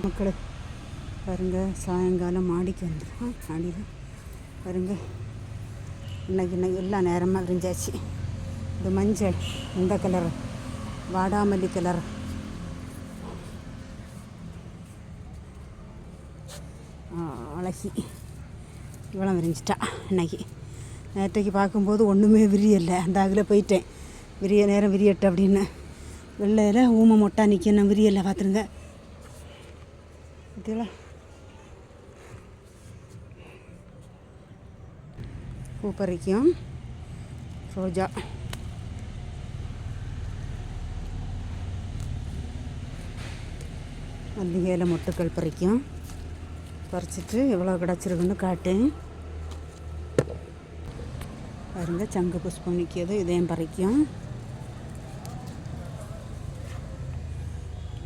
மக்கள் பாருங்க சாயங்காலம் மாடிக்கு வந்துருக்கோம் மாடியில் பாருங்க. இன்னைக்கு இன்னைக்கு எல்லா நேரமாக விரிஞ்சாச்சு. இது மஞ்சள் இந்த கலர் வாடாமல்லி கலர் அழகி. இவ்வளோ விரிஞ்சிட்டா இன்னைக்கு. நேற்றைக்கு பார்க்கும்போது ஒன்றுமே விரியலை. அந்த அதில் போயிட்டேன். விரிய நேரம் விரியட்டு அப்படின்னு. வெள்ளையில் ஊமை மொட்டா நிற்கணும் விரியலை பார்த்துருங்க. பார்த்தீங்களா பூ பறிக்கும் ரோஜா மல்லிகையில் மொட்டுக்கள் பறிக்கும் பறிச்சிட்டு எவ்வளோ கிடச்சிருக்குன்னு காட்டேன் பாருங்கள் சங்கு புஷ்பம் நிற்கிது இதையும் பறிக்கும்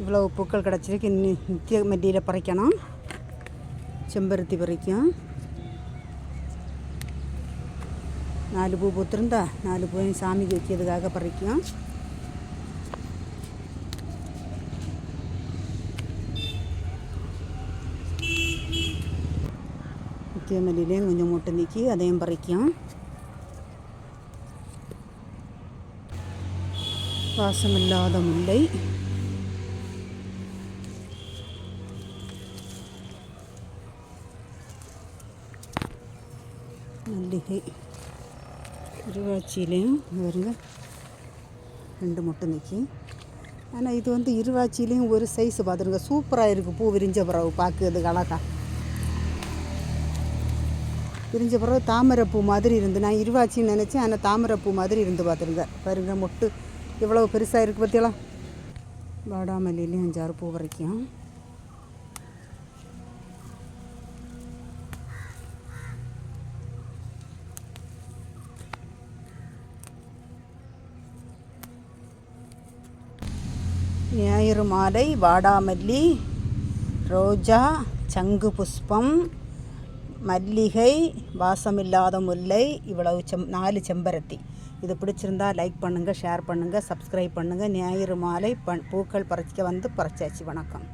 இவ்வளவு பூக்கள் கிடச்சிருக்கு. நித்திய மெட்டியில் பறிக்கணும். செம்பருத்தி பறிக்கும். நாலு பூ பூத்திருந்தா நாலு பூவையும் சாமிக்கு வைக்கிறதுக்காக பறிக்கும். நித்திய மல்லியிலையும் கொஞ்சம் மூட்டை நீக்கி அதையும் பறிக்கும். வாசமில்லாத முல்லை. மல்லிகை. இருவாச்சியிலையும் வருங்க ரெண்டு மட்டும் நிற்கி ஆனால் இது வந்து இருவாச்சியிலையும் ஒரு சைஸ் பார்த்துருங்க சூப்பராக இருக்குது பூ விரிஞ்ச பிறகு பார்க்குறதுக்கு அழகா. விரிஞ்ச பிறகு தாமரைப்பூ மாதிரி இருந்து நான் இருவாச்சின்னு நினச்சேன். ஆனால் தாமரைப்பூ மாதிரி இருந்து பார்த்துருங்க பாருங்க மொட்டு எவ்வளோ பெருசாக இருக்குது பார்த்தீங்களா வாடாமல்லிலையும் அஞ்சாறு பூ வரைக்கும். ஞாயிறு மாலை வாடாமல்லி ரோஜா சங்கு புஷ்பம் மல்லிகை வாசமில்லாத முல்லை இவ்வளவு செம் நாலு செம்பருத்தி. இது பிடிச்சிருந்தா லைக் பண்ணுங்கள் ஷேர் பண்ணுங்கள் சப்ஸ்கிரைப் பண்ணுங்கள் ஞாயிறு மாலை பண் பூக்கள் பறிக்க வந்து பறிச்சாச்சு. வணக்கம்.